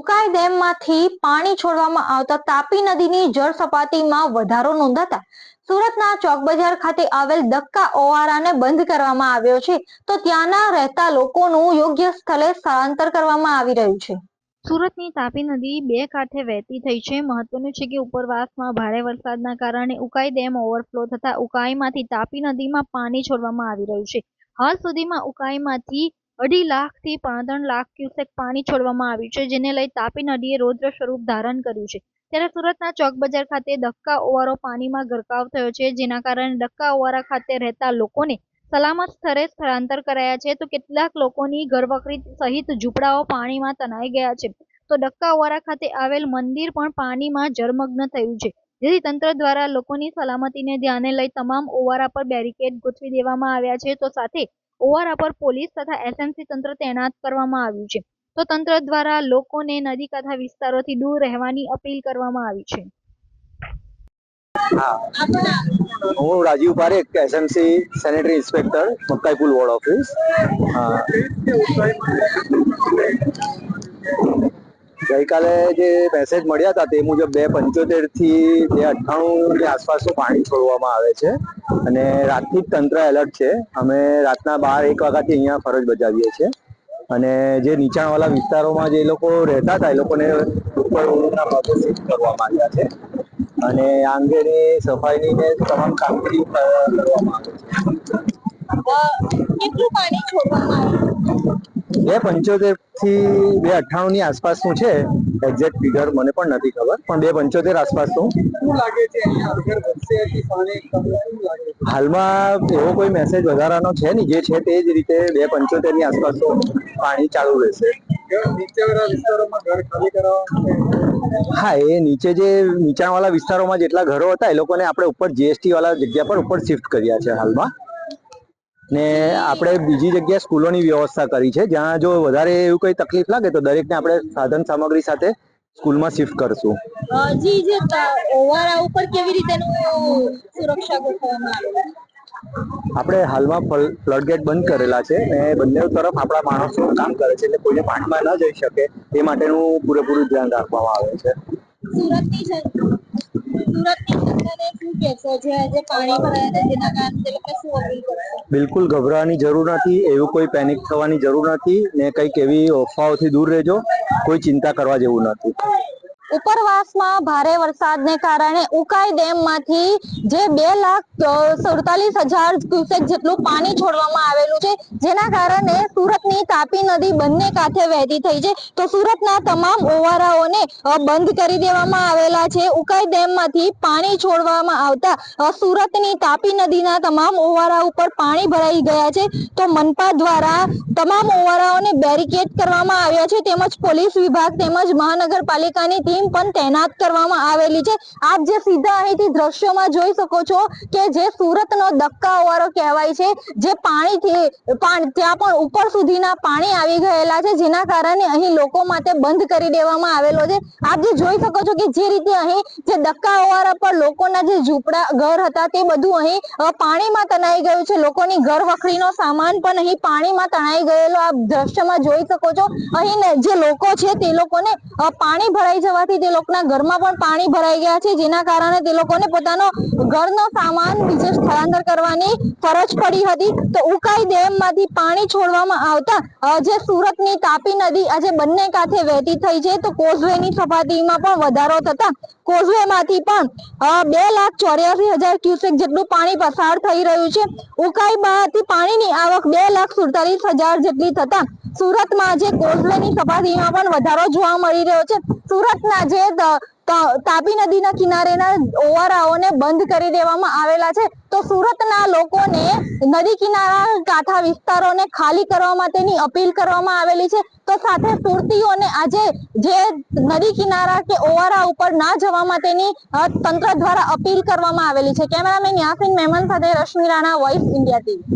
ઉકાઈ ડેમમાંથી પાણી છોડવામાં આવતા તાપી નદીની જળ સપાટીમાં વધારો નોંધાતા સુરતના ચોક ખાતે આવેલ દક્કા ઓવારાને બંધ કરવામાં આવ્યો છે. તો ત્યાંના રહેતા લોકોનું યોગ્ય સ્થળે સ્થળાંતર કરવામાં આવી રહ્યું છે. સુરતની તાપી નદી બે કાંઠે વહેતી થઈ છે. મહત્વનું છે કે ઉપરવાસમાં ભારે વરસાદના કારણે ઉકાઈ ડેમ ઓવરફ્લો થતા ઉકાઈમાંથી તાપી નદીમાં પાણી છોડવામાં આવી રહ્યું છે. હાલ સુધીમાં ઉકાઈમાંથી અઢી લાખથી પોણા ત્રણ લાખ ક્યુસેક પાણી છોડવામાં આવ્યું છે, જેને લઈ તાપી નદીએ રૌદ્ર સ્વરૂપ ધારણ કર્યું છે. ત્યારે સુરતના ચોક બજાર ખાતે ડક્કા ઓવારો પાણીમાં ગરકાવ થયો છે, જેના કારણે ડક્કા ઓવારા ખાતે રહેતા લોકોને સલામત સ્થળે સ્થળાંતર કરાયા છે. તો કેટલાક લોકોની ઘરવકરી સહિત ઝૂંપડાઓ પાણીમાં તણાઈ ગયા છે. તો ડક્કા ઓવારા ખાતે આવેલ મંદિર પણ પાણીમાં જળમગ્ન થયું છે. જેથી તંત્ર દ્વારા લોકોની સલામતીને ધ્યાને લઈ તમામ ઓવારા પર બેરિકેડ ગોઠવી દેવામાં આવ્યા છે. તો સાથે ઓવારા પર પોલીસ તથા એસએમસી તંત્ર તૈનાત કરવામાં આવ્યું છે. તો તંત્ર દ્વારા લોકોને નદી કાંઠા વિસ્તારોથી દૂર રહેવાની અપીલ કરવામાં આવી છે. હું. Rajiv Parekh, SMC sanitary inspector Makkaipul ward office. ગઈકાલે જે મેસેજ મળ્યા હતા તે મુજબ બે પંચોતેરથી બે અઠ્ઠાણું આસપાસનું પાણી છોડવામાં આવે છે. અને રાતથી જ તંત્ર એલર્ટ છે. અમે રાતના બાર એક વાગ્યાથી અહીંયા ફરજ બજાવીએ છીએ. અને જે નીચાણવાળા વિસ્તારોમાં જે લોકો રહેતા હતા, એ લોકોને ઉપર ઓરડના ભાગો શિફ્ટ કરવામાં આવ્યા છે. અને આ અંગેની સફાઈની ને તમામ કામગીરી કરવામાં આવે છે. બે પંચોતેરથી બે અઠ્ઠાણું ની આસપાસનું છે એક્ઝેક્ટ ફિગર મને પણ નથી ખબર પણ બે પંચોતેર આસપાસનું હાલમાં એવો કોઈ મેસેજ વધારાનો છે નહીં જે છે તે જ રીતે બે પંચોતેરની આસપાસનું પાણી ચાલુ રહેશે. હા એ નીચે જે નીચાણવાળા વિસ્તારોમાં જેટલા ઘરો હતા એ લોકોને આપણે ઉપર જીએસટી વાળા જગ્યા પર ઉપર શિફ્ટ કર્યા છે હાલમાં. ને આપણે બીજી જગ્યાએ સ્કૂલોની વ્યવસ્થા કરી છે. જ્યાં જો વધારે એવું કંઈ તકલીફ લાગે તો દરેકને આપણે સાધન સામગ્રી સાથે સ્કૂલમાં શિફ્ટ કરશું. જી જે ઓવારા ઉપર કેવી રીતેનું સુરક્ષા ગોઠવવામાં આપણે હાલમાં ફ્લડ ગેટ બંધ કરેલા છે ને બંને તરફ આપણા માણસો કામ કરે છે એટલે કોઈને પાણીમાં ન જઈ શકે એ માટેનું પૂરેપૂરું ધ્યાન રાખવામાં આવે છે. સુરતની બિલકુલ ગભરાવાની જરૂર નથી એવું કોઈ પેનિક થવાની જરૂર નથી ને કંઈક એવી અફવાઓથી દૂર રહેજો કોઈ ચિંતા કરવા જેવું નથી. ઉપરવાસમાં ભારે વરસાદને કારણે ઉકાઈ ડેમમાંથી જે બે લાખ સુડતાલીસ હજાર ક્યુસેક જેટલું પાણી છોડવામાં આવેલું છે જેના કારણે તાપી નદી બંને કાંઠે વહેતી થઈ છે, તો સુરતના તમામ ઓવારાઓને બંધ કરી દેવામાં આવેલા છે. ઉકાઈ ડેમમાંથી પાણી છોડવામાં આવતા સુરતની તાપી નદીના તમામ ઓવારા ઉપર પાણી ભરાઈ ગયા છે. તો મનપા દ્વારા તમામ ઓવારાઓને બેરિકેડ કરવામાં આવ્યા છે. તેમજ પોલીસ વિભાગ તેમજ મહાનગરપાલિકાની ટીમ પણ તૈનાત કરવામાં આવેલી છે. આપ જે સીધા અહીંથી દ્રશ્યોમાં જોઈ શકો છો કે જે સુરતનો દક્કા ઓવારો કહેવાય છે, જે પાણીથી ત્યાં પણ ઉપર સુધીના પાણી આવી ગયેલા છે, જેના કારણે અહીં લોકો માટે બંધ કરી દેવામાં આવેલો છે. આપ જે જોઈ શકો છો કે જે રીતે અહીં જે ડક્કા ઓવારા પર લોકોના જે ઝૂંપડા ઘર હતા તે બધું અહીં પાણીમાં તણાઈ ગયું છે. લોકોની ઘર વખરીનો સામાન પણ અહીં પાણીમાં તણાઈ ગયેલો. આપ દ્રશ્યમાં જોઈ શકો છો, અહીં જે લોકો છે તે લોકોને પાણી ભરાઈ જવાથી તે લોકોના ઘરમાં પણ પાણી ભરાઈ ગયા છે, જેના કારણે તે લોકોને પોતાનો ઘરનો સામાન બીજે સ્થળાંતર કરવાની ફરજ પડી હતી. તો ઉકાઈ ડેમમાંથી પાણી છોડવામાં આવતા અ, જે સુરતની તાપી નદી આજે બંને કાંઠે વહેતી થઈ છે તો કોઝવેની સપાટીમાં પણ વધારો થતા કોઝવે માંથી પણ બે લાખ ચોર્યાસી હજાર ક્યુસેક જેટલું પાણી પસાર થઈ રહ્યું છે. ઉકાઈ માંથી પાણીની આવક બે લાખ સુડતાલીસ હજાર જેટલી થતા સુરતમાં જે કોઝવેની સપાટીમાં પણ વધારો જોવા મળી રહ્યો છે. સુરતના જે તાપી નદીના કિનારેના ઓવારાઓને બંધ કરી દેવામાં આવેલા છે. તો સુરતના લોકોને નદી કિનારા કાંઠા વિસ્તારોને ખાલી કરવા માટેની અપીલ કરવામાં આવેલી છે. તો સાથે સુરતીઓને આજે જે નદી કિનારા કે ઓવારા ઉપર ના જવા માટેની તંત્ર દ્વારા અપીલ કરવામાં આવેલી છે. કેમેરામેન યાસીન મહેમાન સાથે Rashmi Rana voice India TV